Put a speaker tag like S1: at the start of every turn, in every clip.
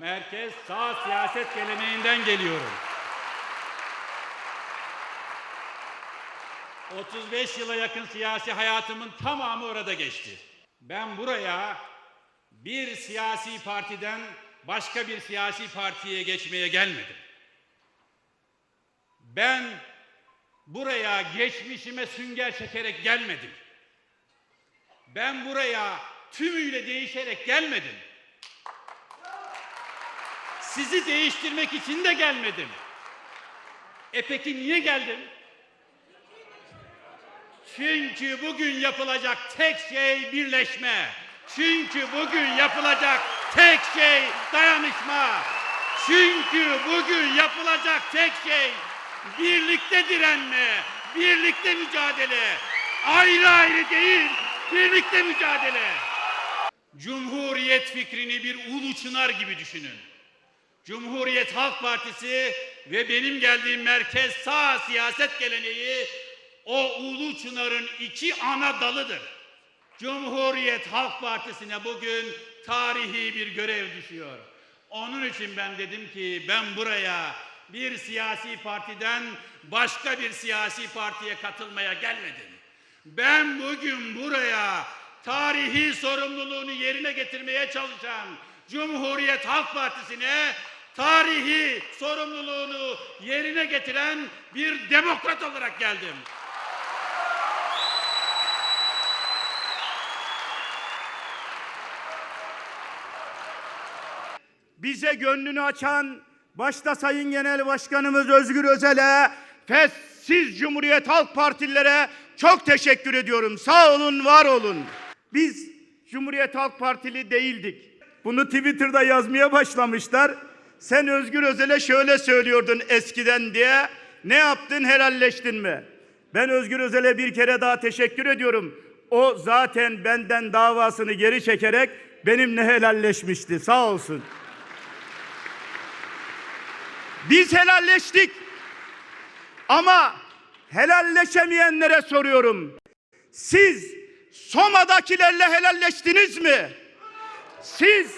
S1: merkez sağ siyaset geleneğinden geliyorum. 35 yıla yakın siyasi hayatımın tamamı orada geçti. Ben buraya bir siyasi partiden başka bir siyasi partiye geçmeye gelmedim. Ben buraya geçmişime sünger çekerek gelmedim. Ben buraya tümüyle değişerek gelmedim. Sizi değiştirmek için de gelmedim. E peki niye geldim? Çünkü bugün yapılacak tek şey birleşme. Çünkü bugün yapılacak tek şey dayanışma. Çünkü bugün yapılacak tek şey birlikte direnme, birlikte mücadele. Ayrı ayrı değil, birlikte mücadele. Cumhuriyet fikrini bir ulu çınar gibi düşünün. Cumhuriyet Halk Partisi ve benim geldiğim merkez sağ siyaset geleneği o ulu çınarın iki ana dalıdır. Cumhuriyet Halk Partisi'ne bugün tarihi bir görev düşüyor. Onun için ben dedim ki ben buraya bir siyasi partiden başka bir siyasi partiye katılmaya gelmedim. Ben bugün buraya tarihi sorumluluğunu yerine getirmeye çalışan Cumhuriyet Halk Partisi'ne tarihi sorumluluğunu yerine getiren bir demokrat olarak geldim.
S2: bize gönlünü açan başta Sayın Genel Başkanımız Özgür Özel'e ve siz Cumhuriyet Halk Partililere çok teşekkür ediyorum. Sağ olun, var olun. Biz Cumhuriyet Halk Partili değildik. Bunu Twitter'da yazmaya başlamışlar. Sen Özgür Özel'e şöyle söylüyordun eskiden diye. Ne yaptın helalleştin mi? Ben Özgür Özel'e bir kere daha teşekkür ediyorum. O zaten benden davasını geri çekerek benimle helalleşmişti. Sağ olsun. Biz helalleştik. Ama helalleşemeyenlere soruyorum. Siz Soma'dakilerle helalleştiniz mi? Siz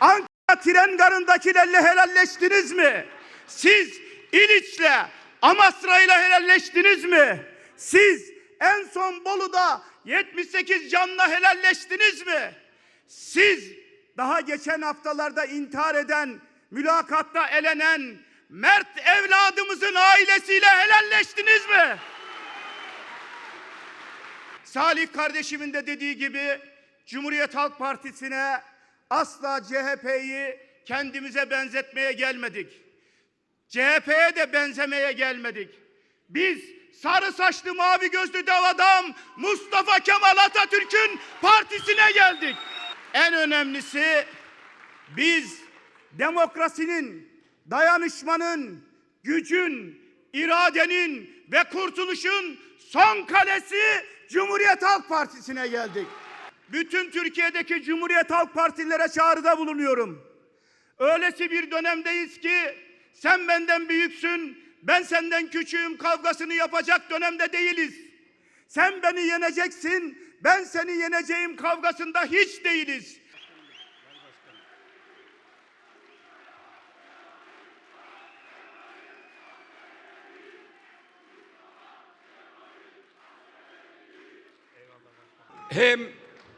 S2: Ankara tren garındakilerle helalleştiniz mi? Siz İliç'le Amasra'yla helalleştiniz mi? Siz en son Bolu'da 78 canla helalleştiniz mi? Siz daha geçen haftalarda intihar eden, mülakatta elenen Mert evladımızın ailesiyle helalleştiniz mi? Salih kardeşimin de dediği gibi Cumhuriyet Halk Partisi'ne asla CHP'yi kendimize benzetmeye gelmedik. CHP'ye de benzemeye gelmedik. Biz sarı saçlı mavi gözlü dev adam Mustafa Kemal Atatürk'ün partisine geldik. En önemlisi biz demokrasinin, dayanışmanın, gücün, iradenin ve kurtuluşun son kalesi Cumhuriyet Halk Partisi'ne geldik. Bütün Türkiye'deki Cumhuriyet Halk Partilere çağrıda bulunuyorum. Öylesi bir dönemdeyiz ki sen benden büyüksün, ben senden küçüğüm kavgasını yapacak dönemde değiliz. Sen beni yeneceksin, ben seni yeneceğim kavgasında hiç değiliz.
S1: hem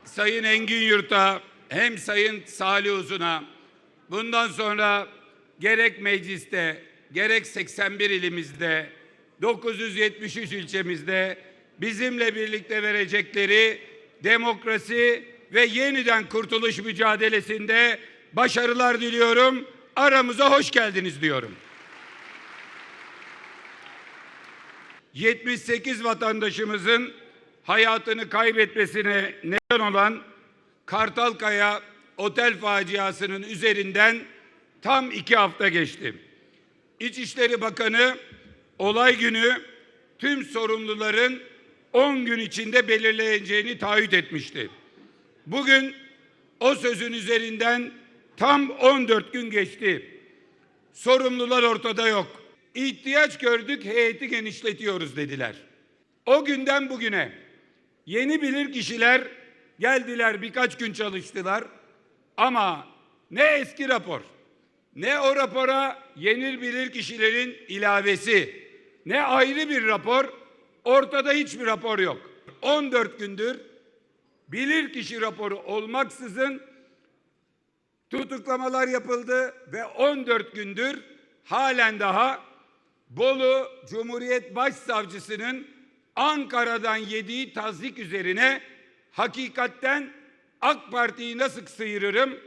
S1: Sayın Engin Yurt'a hem Sayın Salih Uzun'a bundan sonra gerek mecliste gerek 81 ilimizde 973 ilçemizde bizimle birlikte verecekleri demokrasi ve yeniden kurtuluş mücadelesinde başarılar diliyorum. Aramıza hoş geldiniz diyorum. 78 vatandaşımızın hayatını kaybetmesine neden olan Kartalkaya otel faciasının üzerinden tam iki hafta geçti. İçişleri Bakanı olay günü tüm sorumluların 10 gün içinde belirleyeceğini taahhüt etmişti. Bugün o sözün üzerinden tam 14 gün geçti. Sorumlular ortada yok. İhtiyaç gördük heyeti genişletiyoruz dediler. O günden bugüne yeni bilir kişiler geldiler birkaç gün çalıştılar ama ne eski rapor
S3: ne o rapora yenir bilir kişilerin ilavesi, ne ayrı bir rapor, ortada hiçbir rapor yok. 14 gündür bilir kişi raporu olmaksızın tutuklamalar yapıldı ve 14 gündür halen daha Bolu Cumhuriyet Başsavcısının Ankara'dan yediği tazik üzerine hakikatten AK Parti'yi nasıl sıyırırım,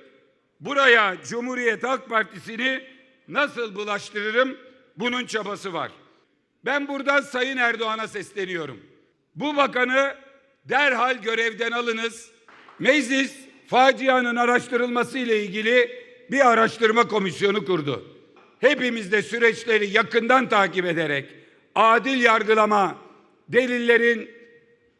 S3: buraya Cumhuriyet Halk Partisi'ni nasıl bulaştırırım bunun çabası var. Ben buradan Sayın Erdoğan'a sesleniyorum. Bu bakanı derhal görevden alınız. Meclis facianın araştırılması ile ilgili bir araştırma komisyonu kurdu. Hepimiz de süreçleri yakından takip ederek adil yargılama, delillerin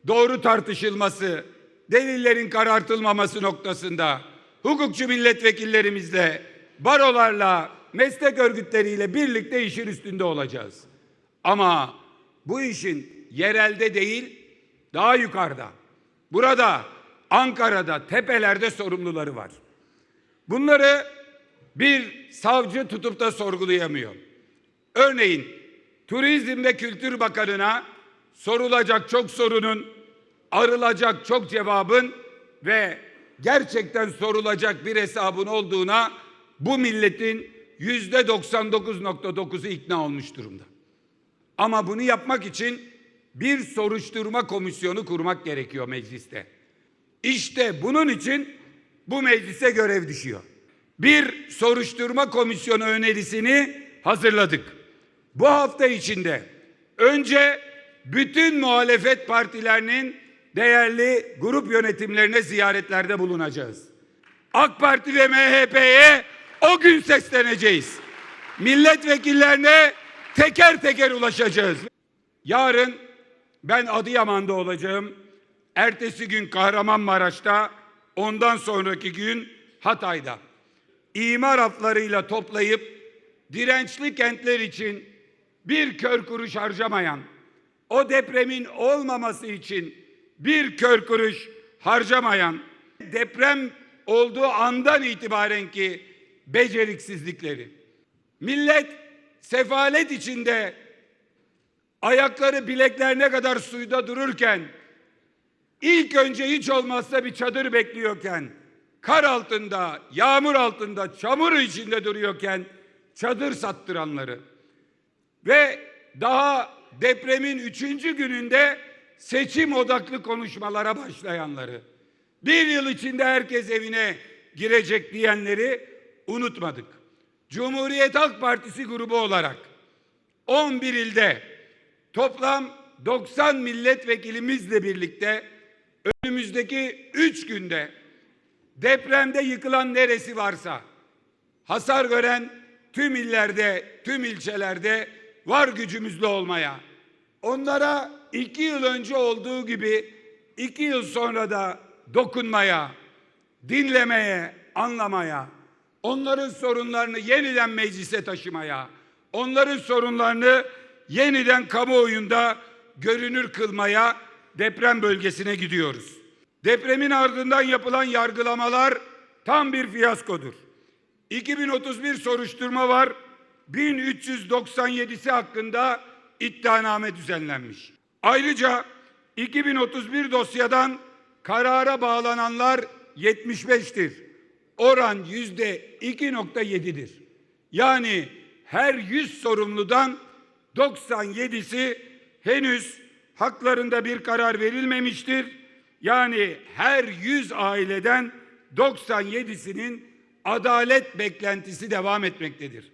S3: doğru tartışılması, delillerin karartılmaması noktasında hukukçu milletvekillerimizle, barolarla, meslek örgütleriyle birlikte işin üstünde olacağız. Ama bu işin yerelde değil, daha yukarıda. Burada, Ankara'da, tepelerde sorumluları var. Bunları bir savcı tutup da sorgulayamıyor. Örneğin Turizm ve Kültür Bakanı'na sorulacak çok sorunun, arılacak çok cevabın ve gerçekten sorulacak bir hesabın olduğuna bu milletin yüzde 99.9'u ikna olmuş durumda. Ama bunu yapmak için bir soruşturma komisyonu kurmak gerekiyor mecliste. İşte bunun için bu meclise görev düşüyor. Bir soruşturma komisyonu önerisini hazırladık. Bu hafta içinde önce bütün muhalefet partilerinin değerli grup yönetimlerine ziyaretlerde bulunacağız. AK Parti ve MHP'ye o gün sesleneceğiz. Milletvekillerine teker teker ulaşacağız. Yarın ben Adıyaman'da olacağım. Ertesi gün Kahramanmaraş'ta, ondan sonraki gün Hatay'da. İmar haflarıyla toplayıp dirençli kentler için bir kör kuruş harcamayan, o depremin olmaması için bir kör kuruş harcamayan, deprem olduğu andan itibaren ki beceriksizlikleri, millet sefalet içinde ayakları bileklerine kadar suyda dururken, ilk önce hiç olmazsa bir çadır bekliyorken, kar altında, yağmur altında, çamur içinde duruyorken çadır sattıranları. Ve daha depremin üçüncü gününde seçim odaklı konuşmalara başlayanları, bir yıl içinde herkes evine girecek diyenleri unutmadık. Cumhuriyet Halk Partisi grubu olarak 11 ilde toplam 90 milletvekilimizle birlikte önümüzdeki 3 günde depremde yıkılan neresi varsa hasar gören tüm illerde, tüm ilçelerde var gücümüzle olmaya, onlara iki yıl önce olduğu gibi iki yıl sonra da dokunmaya, dinlemeye, anlamaya, onların sorunlarını yeniden meclise taşımaya, onların sorunlarını yeniden kamuoyunda görünür kılmaya deprem bölgesine gidiyoruz. Depremin ardından yapılan yargılamalar tam bir fiyaskodur. 2031 soruşturma var. 1397'si hakkında iddianame düzenlenmiş. Ayrıca 2031 dosyadan karara bağlananlar 75'tir. Oran yüzde 2.7'dir. Yani her 100 sorumludan 97'si henüz haklarında bir karar verilmemiştir. Yani her 100 aileden 97'sinin adalet beklentisi devam etmektedir.